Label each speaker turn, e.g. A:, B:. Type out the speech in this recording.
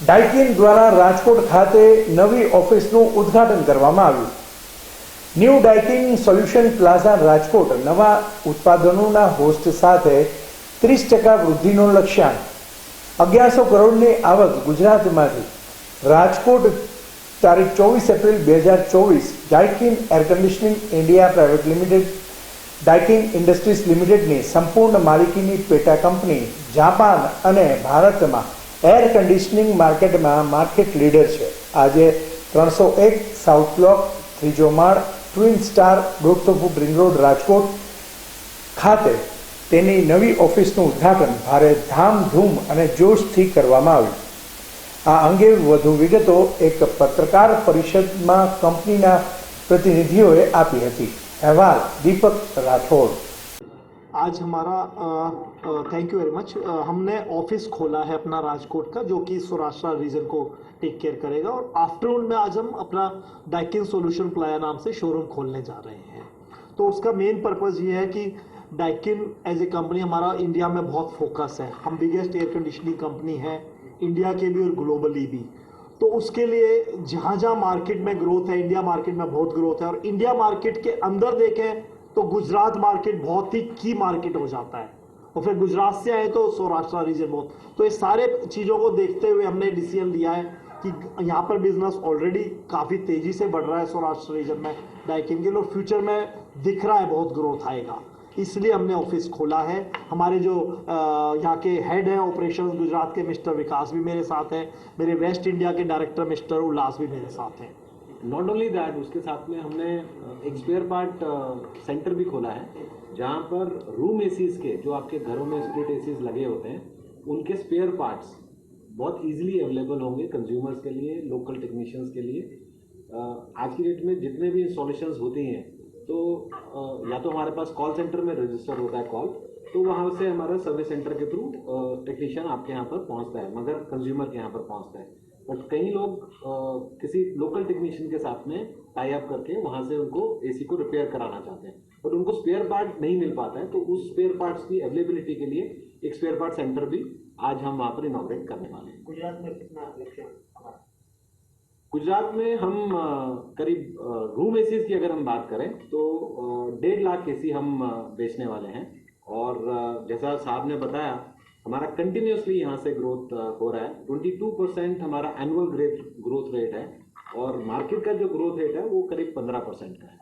A: ડાઇકિન દ્વારા રાજકોટ ખાતે નવી ઓફિસનું ઉદ્ઘાટન કરવામાં આવ્યું. New Daikin solution plaza Rajkot નવા ઉત્પાદનોના હોસ્ટ સાથે ત્રીસ ટકા વૃદ્ધિનો લક્ષ્યાંક. અગિયારસો કરોડની આવક ગુજરાતમાંથી. રાજકોટ, તારીખ ચોવીસ એપ્રિલ બે હજાર ચોવીસ Daikin air conditioning India private limited Daikin industries લિમિટેડની સંપૂર્ણ માલિકીની પેટા કંપની જાપાન અને ભારતમાં એર કન્ડિશનિંગ માર્કેટમાં માર્કેટ લીડર છે. આજે ત્રણસો એક સાઉથ બ્લોક ત્રીજો માળ ટ્વિન સ્ટાર દોઢસો ફૂટ રિંગ રોડ રાજકોટ ખાતે તેની નવી ઓફિસનું ઉદ્ઘાટન ભારે ધામધૂમ અને જોશથી કરવામાં આવ્યું. આ અંગે વધુ વિગતો એક પત્રકાર પરિષદમાં કંપનીના પ્રતિનિધિઓએ આપી હતી. અહેવાલ દીપક રાઠોડ.
B: आज हमारा थैंक यू वेरी मच हमने ऑफ़िस खोला है अपना राजकोट का, जो कि सौराष्ट्र रीजन को टेक केयर करेगा और आफ्टरनून में आज हम अपना डाइकिन सॉल्यूशन प्लाया नाम से शोरूम खोलने जा रहे हैं। तो उसका मेन पर्पज़ ये है कि डाइकिन एज ए कंपनी हमारा इंडिया में बहुत फोकस है। हम बिगेस्ट एयर कंडीशनिंग कंपनी है इंडिया के भी और ग्लोबली भी। तो उसके लिए जहाँ जहाँ मार्केट में ग्रोथ है इंडिया मार्केट में बहुत ग्रोथ है और इंडिया मार्केट के अंदर देखें तो गुजरात मार्केट बहुत ही की मार्केट हो जाता है। और फिर गुजरात से आए तो सौराष्ट्र रीजन बहुत। तो ये सारे चीज़ों को देखते हुए हमने डिसीज़न लिया है कि यहाँ पर बिज़नेस ऑलरेडी काफ़ी तेज़ी से बढ़ रहा है सौराष्ट्र रीजन में। डाइकिन के और फ्यूचर में दिख रहा है, बहुत ग्रोथ आएगा। इसलिए हमने ऑफ़िस खोला है। हमारे जो यहाँ के हेड हैं ऑपरेशन गुजरात के मिस्टर विकास भी मेरे साथ हैं। मेरे वेस्ट इंडिया के डायरेक्टर मिस्टर उल्लास भी मेरे साथ हैं।
C: नॉट ओनली दैट उसके साथ में हमने एक स्पेयर पार्ट सेंटर भी खोला है, जहाँ पर रूम एसीज के, जो आपके घरों में स्प्लिट एसीज लगे होते हैं, उनके स्पेयर पार्ट्स बहुत इजीली अवेलेबल होंगे कंज्यूमर्स के लिए लोकल टेक्नीशियंस के लिए। आज की डेट में जितने भी इंस्टॉलेशंस होती हैं तो या तो हमारे पास कॉल सेंटर में रजिस्टर होता है कॉल तो वहाँ से हमारा सर्विस सेंटर के थ्रू टेक्नीशियन आपके यहाँ पर पहुँचता है, मगर कंज्यूमर के यहाँ पर पहुँचता है। बट कई लोग अ, किसी लोकल टेक्नीशियन के साथ में टाई अप करके वहाँ से उनको एसी को रिपेयर कराना चाहते हैं। बट उनको स्पेयर पार्ट नहीं मिल पाता है तो उस स्पेयर पार्ट्स की अवेलेबिलिटी के लिए एक स्पेयर पार्ट सेंटर भी आज हम वहाँ पर इनोग्रेट करने वाले हैं।
B: गुजरात में कितना
C: गुजरात में हम करीब रूम एसीज की अगर हम बात करें तो डेढ़ लाख एसी हम बेचने वाले हैं। और जैसा साहब ने बताया हमारा कंटिन्यूसली यहाँ से ग्रोथ हो रहा है। 22 परसेंट हमारा एनुअल ग्रोथ रेट है और मार्केट का जो ग्रोथ रेट है वो करीब 15 परसेंट का है।